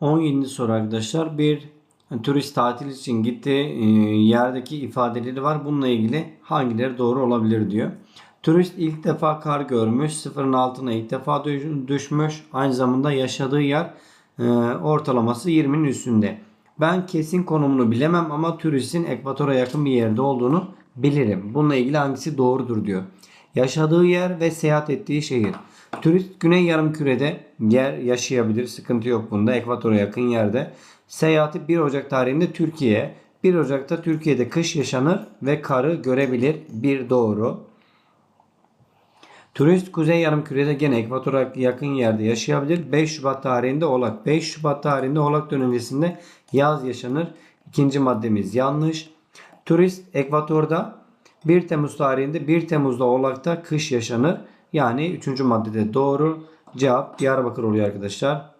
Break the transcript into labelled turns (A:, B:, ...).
A: 17. soru arkadaşlar. Bir turist tatil için gittiği e, yerdeki ifadeleri var. Bununla ilgili hangileri doğru olabilir diyor. Turist ilk defa kar görmüş. Sıfırın altına ilk defa düş- düşmüş. Aynı zamanda yaşadığı yer e, ortalaması 20'nin üstünde. Ben kesin konumunu bilemem ama turistin ekvatora yakın bir yerde olduğunu bilirim. Bununla ilgili hangisi doğrudur diyor. Yaşadığı yer ve seyahat ettiği şehir. Turist Güney Yarımküre'de yer yaşayabilir. Sıkıntı yok bunda. Ekvatora yakın yerde. Seyahati 1 Ocak tarihinde Türkiye. 1 Ocak'ta Türkiye'de kış yaşanır ve karı görebilir. Bir doğru. Turist Kuzey Yarımküre'de gene ekvatora yakın yerde yaşayabilir. 5 Şubat tarihinde Oğlak. 5 Şubat tarihinde Oğlak dönemcesinde yaz yaşanır. İkinci maddemiz yanlış. Turist ekvatorda 1 Temmuz tarihinde 1 Temmuz'da Oğlak'ta kış yaşanır. Yani 3. maddede doğru. Cevap Diyarbakır oluyor arkadaşlar.